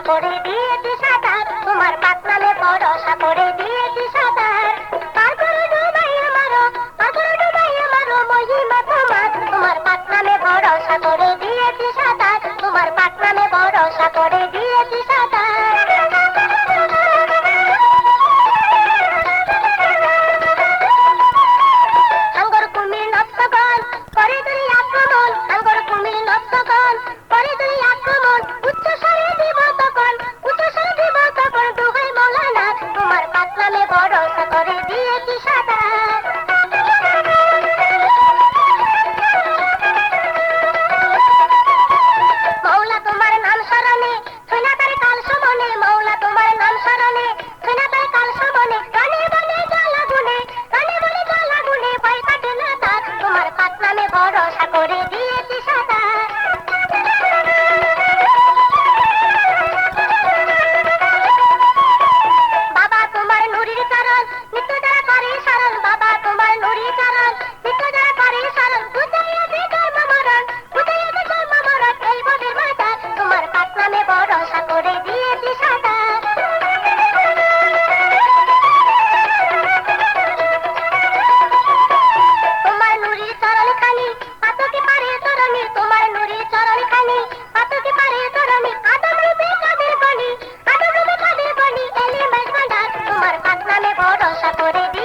করে দিয়েছি সাঁতার। তোমার পাকনামে ভরসা করে দিয়েছি সাঁতার। পার করে ডুবাইয়া মারো পার করে ডুবাইয়া মারো মহিমা তোমার। তোমার পাকনামে ভরসা করে দিয়েছি সাঁতার। করে